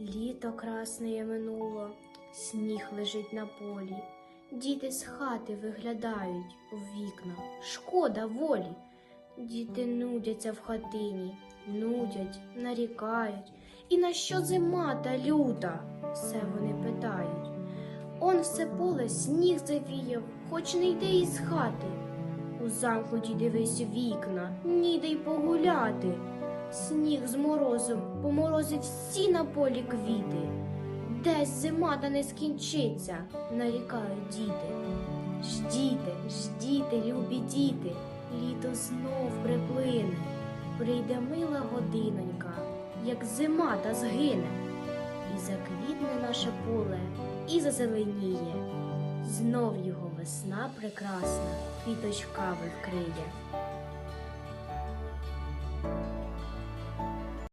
Літо красне минуло, сніг лежить на полі. Діти з хати виглядають у вікна. Шкода волі. Діти нудяться в хатині, нудять, нарікають. І на що зима та люта? Все вони питають. Он все поле сніг завіяв, хоч не йде із хати. У замкнуті дивись вікна, ніде й погуляти. Сніг з морозом поморозив всі на полі квіти. Десь зима та не скінчиться, нарікають діти. Ждіте, ждіте, любі діти, літо знов приплине. Прийде мила годинонька, як зима та згине. І заквітне наше поле, і зазеленіє. Знов його весна прекрасна, квіточками вкриє.